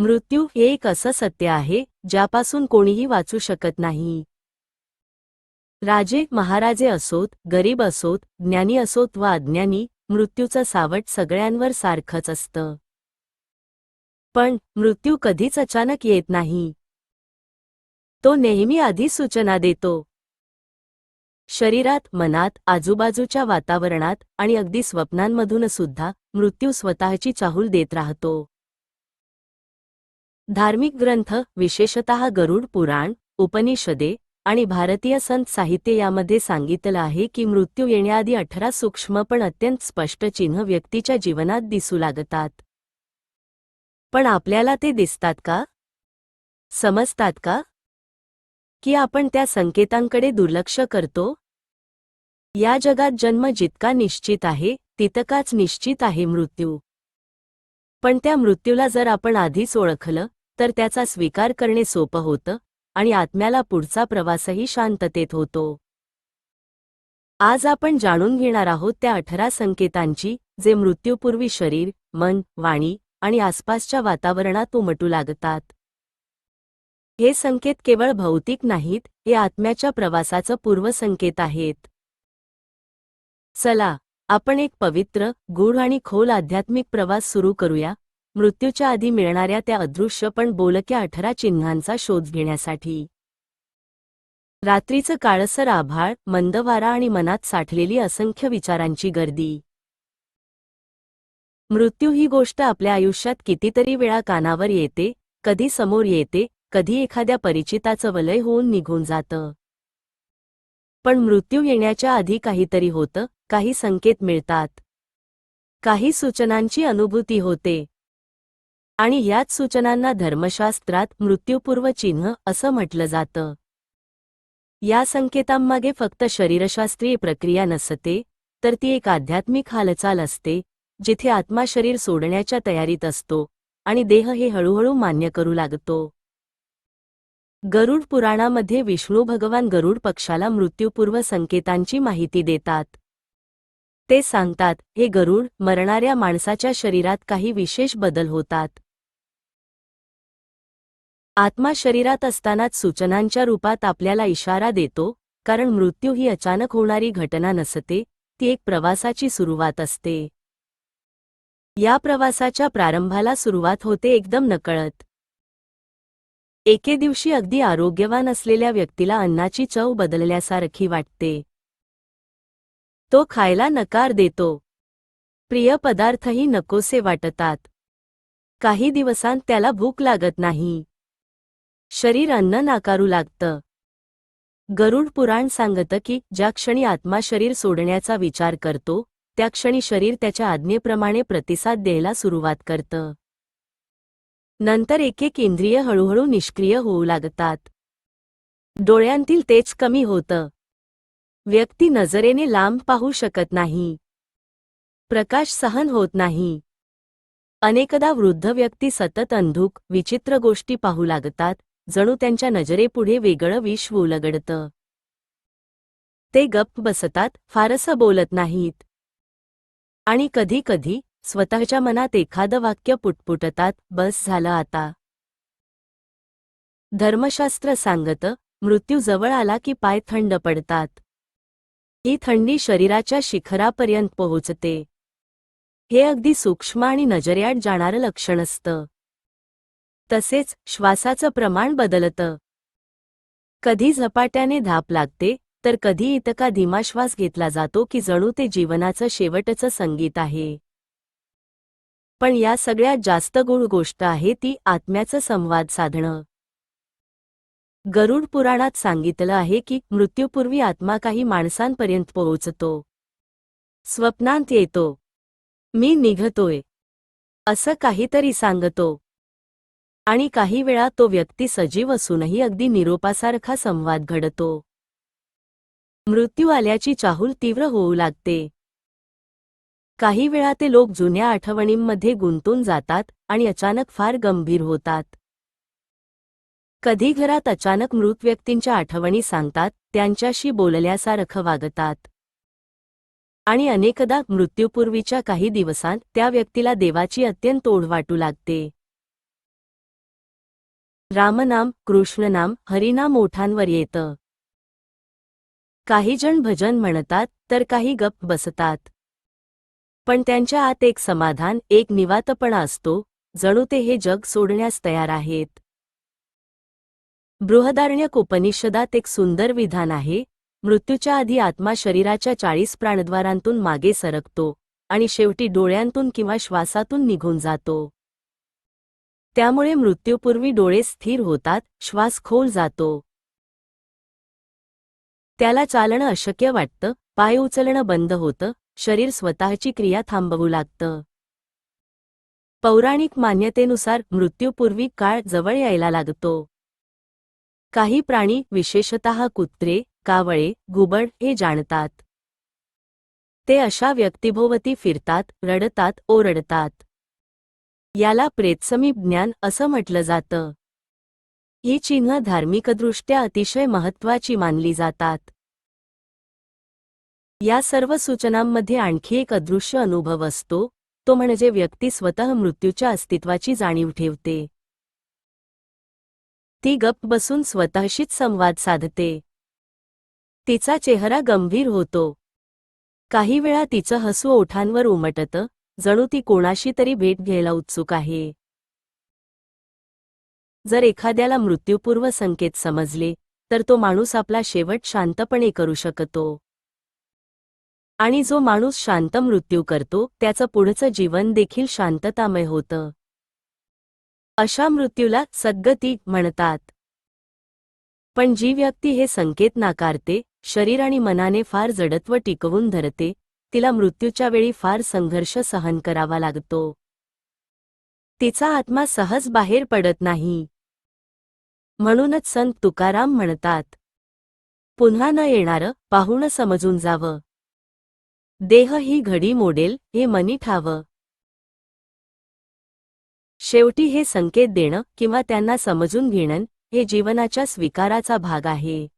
मृत्यू हे एक असं सत्य आहे ज्यापासून कोणीही वाचू शकत नाही. राजे महाराजे असोत गरीब असोत ज्ञानी असोत वा अज्ञानी मृत्यूचं सावट सगळ्यांवर सारखंच असतं. पण मृत्यू कधीच अचानक येत नाही. तो नेहमी आधी सूचना देतो. शरीरात मनात आजूबाजूच्या वातावरणात आणि अगदी स्वप्नांमधून सुद्धा मृत्यू स्वतःची चाहूल देत राहतो. धार्मिक ग्रंथ विशेषतः गरुड पुराण उपनिषदे आणि भारतीय संत साहित्य यामध्ये सांगितलं आहे की मृत्यू येण्याआधी अठरा सूक्ष्म पण अत्यंत स्पष्ट चिन्ह व्यक्तीच्या जीवनात दिसू लागतात. पण आपल्याला ते दिसतात का? समजतात का? की आपण त्या संकेतांकडे दुर्लक्ष करतो? या जगात जन्म जितका निश्चित आहे तितकाच निश्चित आहे मृत्यू. पण त्या मृत्यूला जर आपण आधीच ओळखलं तर त्याचा स्वीकार करणे सोपं होतं आणि आत्म्याला पुढचा प्रवासही शांततेत होतो. आज आपण जाणून घेणार आहोत त्या अठरा संकेतांची जे मृत्यूपूर्वी शरीर मन वाणी आणि आसपासच्या वातावरणात उमटू लागतात. हे संकेत केवळ भौतिक नाहीत हे आत्म्याच्या प्रवासाचं पूर्वसंकेत आहेत. चला आपण एक पवित्र गूढ आणि खोल आध्यात्मिक प्रवास सुरू करूया. मृत्यूच्या आधी मिळणाऱ्या त्या अदृश्य पण बोलक्या अठरा चिन्हांचा शोध घेण्यासाठी. रात्रीचं काळसर आभाळ मंद वारा आणि मनात साठलेली असंख्य विचारांची गर्दी. मृत्यू ही गोष्ट आपल्या आयुष्यात कितीतरी वेळा कानावर येते कधी समोर येते कधी एखाद्या परिचिताचं वलय होऊन निघून जातं. पण मृत्यू येण्याच्या आधी काहीतरी होतं काही संकेत मिळतात. काही सूचनांची अनुभूती होते. आणि याच सूचनांना धर्मशास्त्रात मृत्यूपूर्व चिन्ह असं म्हटलं जातं. या संकेतांमागे फक्त शरीरशास्त्रीय प्रक्रिया नसते तर ती एक आध्यात्मिक हालचाल असते जिथे आत्मा शरीर सोडण्याच्या तयारीत असतो आणि देह हे हळूहळू मान्य करू लागतो. गरुड पुराणामध्ये विष्णू भगवान गरुड पक्षाला मृत्यूपूर्व संकेतांची माहिती देतात. ते सांगतात हे गरुड मरणाऱ्या माणसाच्या शरीरात काही विशेष बदल होतात. आत्मा शरीरात असतानाच सूचनांच्या रूपात आपल्याला इशारा देतो कारण मृत्यू ही अचानक होणारी घटना नसते ती एक प्रवासाची सुरुवात असते. या प्रवासाच्या प्रारंभाला सुरुवात होते एकदम नकळत. एके दिवशी अगदी आरोग्यवान असलेल्या व्यक्तीला अन्नाची चव बदलल्यासारखी वाटते. तो खायला नकार देतो. प्रिय पदार्थही नकोसे वाटतात. काही दिवसांत त्याला भूक लागत नाही. शरीर अन्न नाकारू लागतं. गरुड पुराण सांगतं की ज्या क्षणी आत्मा शरीर सोडण्याचा विचार करतो त्या क्षणी शरीर त्याच्या आज्ञेप्रमाणे प्रतिसाद द्यायला सुरुवात करतं. नंतर एक एक इंद्रिय हळूहळू निष्क्रिय होऊ लागतात. डोळ्यांतील तेज कमी होतं. व्यक्ती नजरेने लांब पाहू शकत नाही. प्रकाश सहन होत नाही. अनेकदा वृद्ध व्यक्ती सतत अंधुक विचित्र गोष्टी पाहू लागतात जणू त्यांच्या नजरेपुढे वेगळं विश्व उलगडतं ते गप्प बसतात फारसं बोलत नाहीत. आणि कधी कधी स्वतःच्या मनात एखादं वाक्य पुटपुटतात बस झालं आता. धर्मशास्त्र सांगतं मृत्यू जवळ आला की पाय थंड पडतात. ही थंडी शरीराच्या शिखरापर्यंत पोहोचते. हे अगदी सूक्ष्म आणि नजरेआड जाणारं लक्षण असतं. तसेच श्वासाचं प्रमाण बदलतं. कधी झपाट्याने धाप लागते तर कधी इतका धीमा श्वास घेतला जातो की जणू ते जीवनाचं शेवटचं संगीत आहे. पण या सगळ्यात जास्त गुण गोष्ट आहे ती आत्म्याचं संवाद साधणं. गरुड पुराणात सांगितलं आहे की मृत्यूपूर्वी आत्मा काही माणसांपर्यंत पोहोचतो. स्वप्नांत येतो. मी निघतोय. असं काहीतरी सांगतो. आणि काही वेळा तो व्यक्ती सजीव असूनही अगदी निरोपासारखा संवाद घडतो. मृत्यू आल्याची चाहूल तीव्र होऊ लागते. काही वेळा ते लोक जुन्या आठवणींमध्ये गुंतून जातात आणि अचानक फार गंभीर होतात. कधी घरात अचानक मृत व्यक्तींच्या आठवणी सांगतात त्यांच्याशी बोलल्यासारखं वागतात. आणि अनेकदा मृत्यूपूर्वीच्या काही दिवसांत त्या व्यक्तीला देवाची अत्यंत ओढ वाटू लागते. रामनाम कृष्णनाम हरिनाम ओठांवर येतं. काही जण भजन म्हणतात तर काही गप्प बसतात. पण त्यांच्या आत एक समाधान एक निवातपणा असतो जणू ते हे जग सोडण्यास तयार आहेत. बृहदारण्यक उपनिषदात एक सुंदर विधान आहे मृत्यूच्या आधी आत्मा शरीराच्या चाळीस प्राणद्वारांतून मागे सरकतो आणि शेवटी डोळ्यांतून किंवा श्वासातून निघून जातो. त्यामुळे मृत्यूपूर्वी डोळे स्थिर होतात श्वास खोल जातो. त्याला चालणं अशक्य वाटतं पाय उचलणं बंद होतं शरीर स्वतःची क्रिया थांबवू लागतं. पौराणिक मान्यतेनुसार मृत्यूपूर्वी काळ जवळ यायला लागतो. काही प्राणी विशेषतः कुत्रे कावळे घुबड हे जाणतात. ते अशा व्यक्तिभोवती फिरतात रडतात ओरडतात. याला प्रेतसमीप ज्ञान असं म्हटलं जातं. ही चिन्ह धार्मिकदृष्ट्या अतिशय महत्त्वाची मानली जातात. या सर्व सूचनांमध्ये आणखी एक अदृश्य अनुभव असतो तो म्हणजे व्यक्ती स्वतः मृत्यूच्या अस्तित्वाची जाणीव ठेवते. ती गप्प बसून स्वतःशीच संवाद साधते. तिचा चेहरा गंभीर होतो. काही वेळा तिचं हसू ओठांवर उमटतं जणू ती कोणाशी तरी भेट घ्यायला उत्सुक आहे. जर एखाद्याला मृत्यूपूर्व संकेत समजले तर तो माणूस आपला शेवट शांतपणे करू शकतो. आणि जो माणूस शांत मृत्यू करतो त्याचं पुढचं जीवन देखील शांततामय होतं. अशा मृत्यूला सद्गती म्हणतात. पण जी व्यक्ती हे संकेत नाकारते शरीर आणि मनाने फार जडत्व टिकवून धरते तिला मृत्यूच्या वेळी फार संघर्ष सहन करावा लागतो. तिचा आत्मा सहज बाहेर पडत नाही. म्हणूनच संत तुकाराम म्हणतात पुन्हा न येणारं पाहुणं समजून जावं. देह ही घडी मोडेल हे मनी ठावं. शेवटी हे संकेत देणं किंवा त्यांना समजून घेणं हे जीवनाच्या स्वीकाराचा भाग आहे.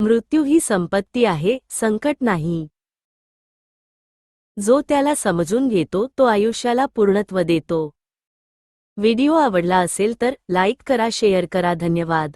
मृत्यू ही संपत्ती आहे संकट नाही. जो त्याला समजून घेतो तो आयुष्याला पूर्णत्व देतो. व्हिडिओ आवडला असेल तर लाईक करा शेअर करा. धन्यवाद.